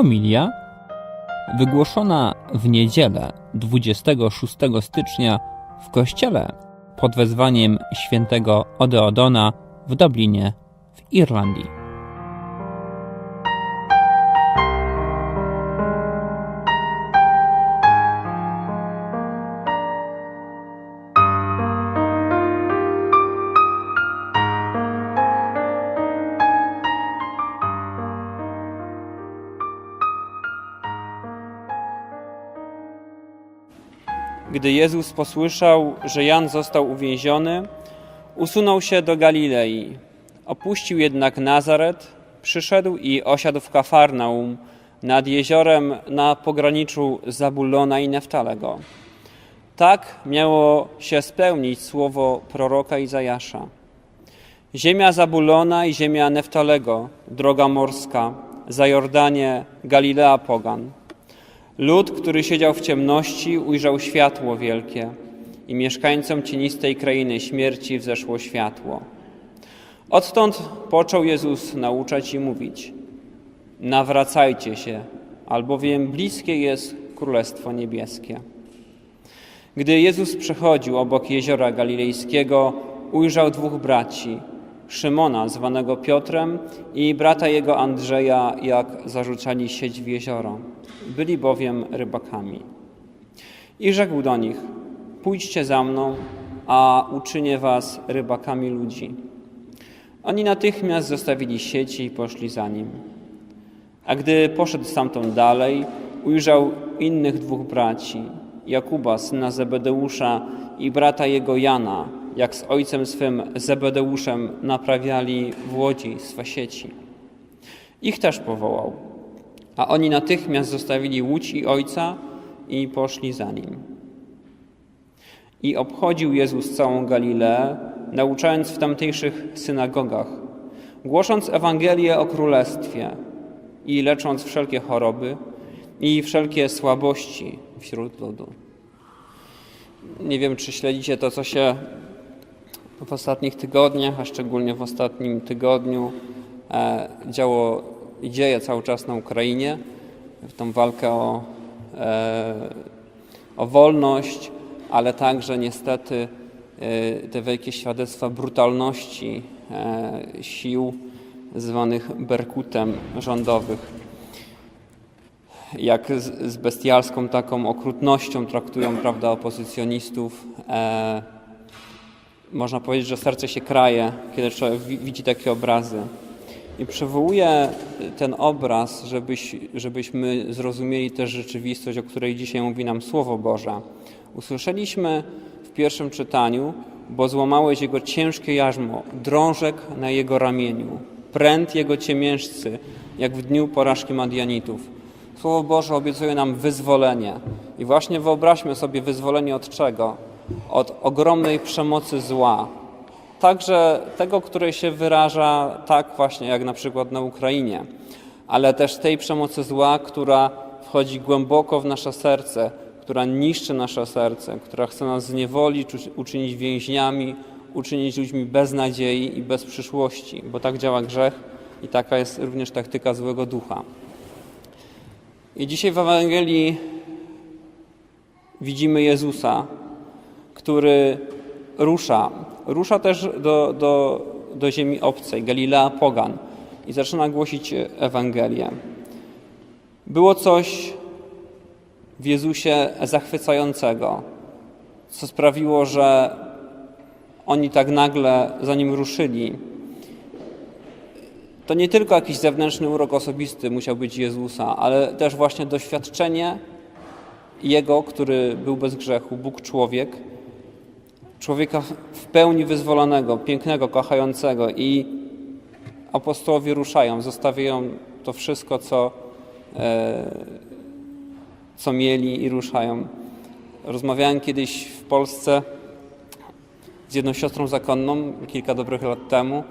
Homilia wygłoszona w niedzielę 26 stycznia w kościele pod wezwaniem świętego Odeodona w Dublinie w Irlandii. Gdy Jezus posłyszał, że Jan został uwięziony, usunął się do Galilei. Opuścił jednak Nazaret, przyszedł i osiadł w Kafarnaum nad jeziorem na pograniczu Zabulona i Neftalego. Tak miało się spełnić słowo proroka Izajasza. Ziemia Zabulona i ziemia Neftalego, droga morska, za Jordanie, Galilea Pogan. Lud, który siedział w ciemności, ujrzał światło wielkie i mieszkańcom cienistej krainy śmierci wzeszło światło. Odtąd począł Jezus nauczać i mówić: Nawracajcie się, albowiem bliskie jest Królestwo Niebieskie. Gdy Jezus przechodził obok jeziora galilejskiego, ujrzał dwóch braci: Szymona, zwanego Piotrem, i brata jego Andrzeja, jak zarzucali sieć w jezioro. Byli bowiem rybakami. I rzekł do nich: Pójdźcie za mną, a uczynię was rybakami ludzi. Oni natychmiast zostawili sieci i poszli za nim. A gdy poszedł stamtąd dalej, ujrzał innych dwóch braci, Jakuba, syna Zebedeusza i brata jego Jana, jak z ojcem swym Zebedeuszem naprawiali w łodzi swe sieci. Ich też powołał, a oni natychmiast zostawili łódź i ojca i poszli za nim. I obchodził Jezus całą Galileę, nauczając w tamtejszych synagogach, głosząc Ewangelię o Królestwie i lecząc wszelkie choroby i wszelkie słabości wśród ludu. Nie wiem, czy śledzicie to, co się w ostatnich tygodniach, a szczególnie w ostatnim tygodniu e, działo i dzieje cały czas na Ukrainie, w tą walkę o, e, o wolność, ale także niestety e, te wielkie świadectwa brutalności e, sił zwanych Berkutem rządowych. Jak z, bestialską taką okrutnością traktują prawda, opozycjonistów. Można powiedzieć, że serce się kraje, kiedy człowiek widzi takie obrazy. I przywołuję ten obraz, żebyś, żebyśmy zrozumieli też rzeczywistość, o której dzisiaj mówi nam Słowo Boże. Usłyszeliśmy w pierwszym czytaniu, bo złamałeś jego ciężkie jarzmo, drążek na jego ramieniu, pręt jego ciemiężcy, jak w dniu porażki Madianitów. Słowo Boże obiecuje nam wyzwolenie. I właśnie wyobraźmy sobie wyzwolenie od czego? Od ogromnej przemocy zła, także tego, które się wyraża tak właśnie jak na przykład na Ukrainie, ale też tej przemocy zła, która wchodzi głęboko w nasze serce, która niszczy nasze serce, która chce nas zniewolić, uczynić więźniami, uczynić ludźmi bez nadziei i bez przyszłości, bo tak działa grzech i taka jest również taktyka złego ducha. I dzisiaj w Ewangelii widzimy Jezusa, który rusza rusza też do, do, do ziemi obcej, Galilea Pogan i zaczyna głosić Ewangelię. Było coś w Jezusie zachwycającego, co sprawiło, że oni tak nagle za nim ruszyli. To nie tylko jakiś zewnętrzny urok osobisty musiał być Jezusa, ale też właśnie doświadczenie Jego, który był bez grzechu, Bóg człowiek, człowieka w pełni wyzwolonego, pięknego, kochającego i apostołowie ruszają, zostawiają to wszystko, co, e, co mieli i ruszają. Rozmawiałem kiedyś w Polsce z jedną siostrą zakonną kilka dobrych lat temu,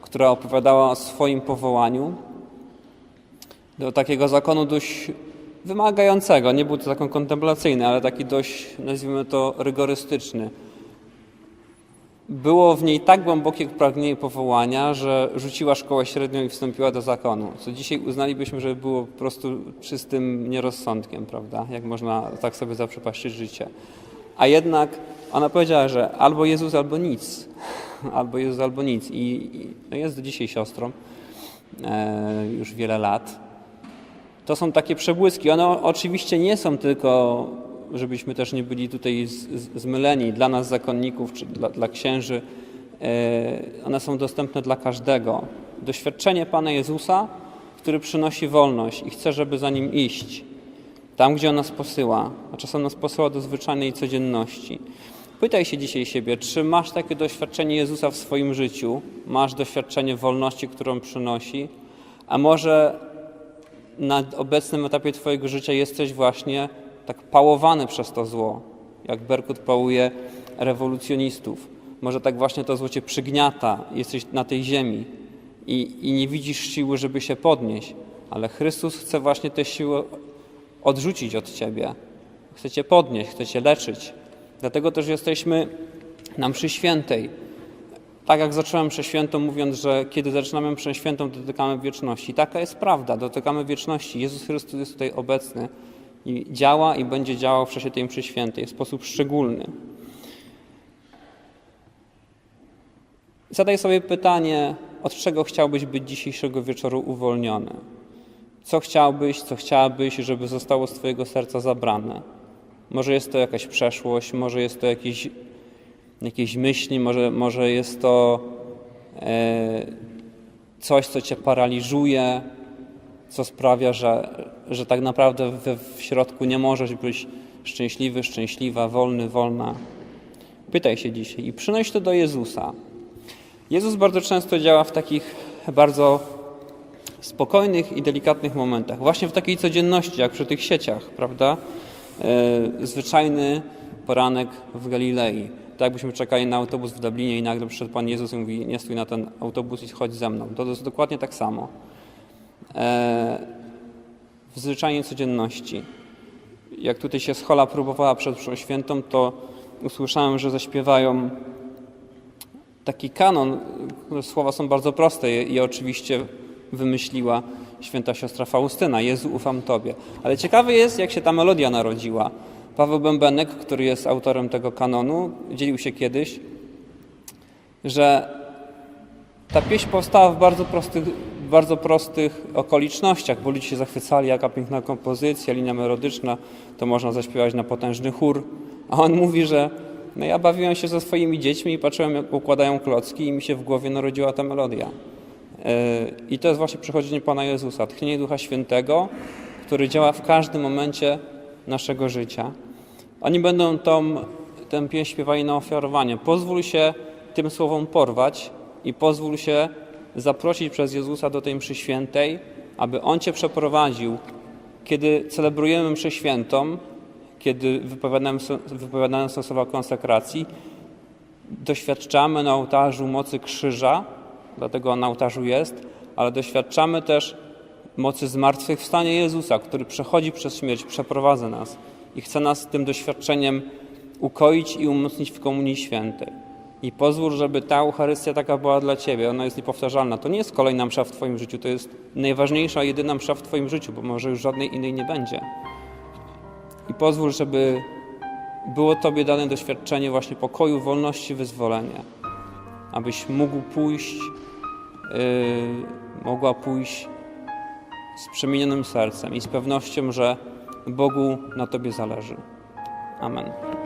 która opowiadała o swoim powołaniu do takiego zakonu dość wymagającego. Nie był to zakon kontemplacyjny, ale taki dość, nazwijmy to, rygorystyczny było w niej tak głębokie pragnienie powołania, że rzuciła szkołę średnią i wstąpiła do zakonu, co dzisiaj uznalibyśmy, że było po prostu czystym nierozsądkiem, prawda? Jak można tak sobie zaprzepaścić życie. A jednak ona powiedziała, że albo Jezus, albo nic. Albo Jezus, albo nic. I, no jest do dzisiaj siostrą e, już wiele lat. To są takie przebłyski. One oczywiście nie są tylko, żebyśmy też nie byli tutaj zmyleni, dla nas zakonników czy dla, dla księży. E, one są dostępne dla każdego. Doświadczenie Pana Jezusa, który przynosi wolność i chce, żeby za Nim iść. Tam, gdzie On nas posyła, a czasem nas posyła do zwyczajnej codzienności. Pytaj się dzisiaj siebie, czy masz takie doświadczenie Jezusa w swoim życiu, masz doświadczenie wolności, którą przynosi, a może na obecnym etapie Twojego życia jesteś właśnie tak pałowany przez to zło, jak Berkut pałuje rewolucjonistów. Może tak właśnie to zło Cię przygniata, jesteś na tej ziemi i, i nie widzisz siły, żeby się podnieść, ale Chrystus chce właśnie te siły odrzucić od Ciebie. Chce Cię podnieść, chce Cię leczyć. Dlatego też jesteśmy na mszy świętej. Tak jak zacząłem mszę świętą mówiąc, że kiedy zaczynamy mszę świętą, dotykamy wieczności. Taka jest prawda, dotykamy wieczności. Jezus Chrystus jest tutaj obecny i działa i będzie działał w czasie tej mszy świętej w sposób szczególny. Zadaj sobie pytanie, od czego chciałbyś być dzisiejszego wieczoru uwolniony? Co chciałbyś, co chciałabyś, żeby zostało z Twojego serca zabrane? Może jest to jakaś przeszłość, może jest to jakieś, jakieś myśli, może, może jest to e, coś, co Cię paraliżuje, co sprawia, że, że tak naprawdę we, w środku nie możesz być szczęśliwy, szczęśliwa, wolny, wolna. Pytaj się dzisiaj i przynoś to do Jezusa. Jezus bardzo często działa w takich bardzo spokojnych i delikatnych momentach. Właśnie w takiej codzienności, jak przy tych sieciach, prawda? E, zwyczajny poranek w Galilei. Tak jakbyśmy czekali na autobus w Dublinie i nagle przyszedł Pan Jezus i mówi, nie stój na ten autobus i chodź ze mną. To jest dokładnie tak samo. W zwyczajnej codzienności. Jak tutaj się schola próbowała przed świętą, to usłyszałem, że zaśpiewają taki kanon. Słowa są bardzo proste i oczywiście wymyśliła święta siostra Faustyna. Jezu, ufam Tobie. Ale ciekawe jest, jak się ta melodia narodziła. Paweł Bębenek, który jest autorem tego kanonu, dzielił się kiedyś, że ta pieśń powstała w bardzo prostych, bardzo prostych okolicznościach, bo ludzie się zachwycali, jaka piękna kompozycja, linia melodyczna, to można zaśpiewać na potężny chór. A on mówi, że no ja bawiłem się ze swoimi dziećmi i patrzyłem, jak układają klocki i mi się w głowie narodziła ta melodia. I to jest właśnie przychodzenie Pana Jezusa, tchnienie Ducha Świętego, który działa w każdym momencie naszego życia. Oni będą tą, tę pieśń śpiewali na ofiarowanie. Pozwól się tym słowom porwać i pozwól się zaprosić przez Jezusa do tej mszy świętej, aby On Cię przeprowadził. Kiedy celebrujemy mszę świętą, kiedy wypowiadamy, wypowiadamy słowa konsekracji, doświadczamy na ołtarzu mocy krzyża, dlatego on na ołtarzu jest, ale doświadczamy też mocy zmartwychwstania Jezusa, który przechodzi przez śmierć, przeprowadza nas i chce nas tym doświadczeniem ukoić i umocnić w Komunii Świętej. I pozwól, żeby ta Eucharystia taka była dla Ciebie. Ona jest niepowtarzalna. To nie jest kolejna msza w Twoim życiu, to jest najważniejsza, jedyna msza w Twoim życiu, bo może już żadnej innej nie będzie. I pozwól, żeby było Tobie dane doświadczenie właśnie pokoju, wolności, wyzwolenia. Abyś mógł pójść Y, mogła pójść z przemienionym sercem i z pewnością, że Bogu na Tobie zależy. Amen.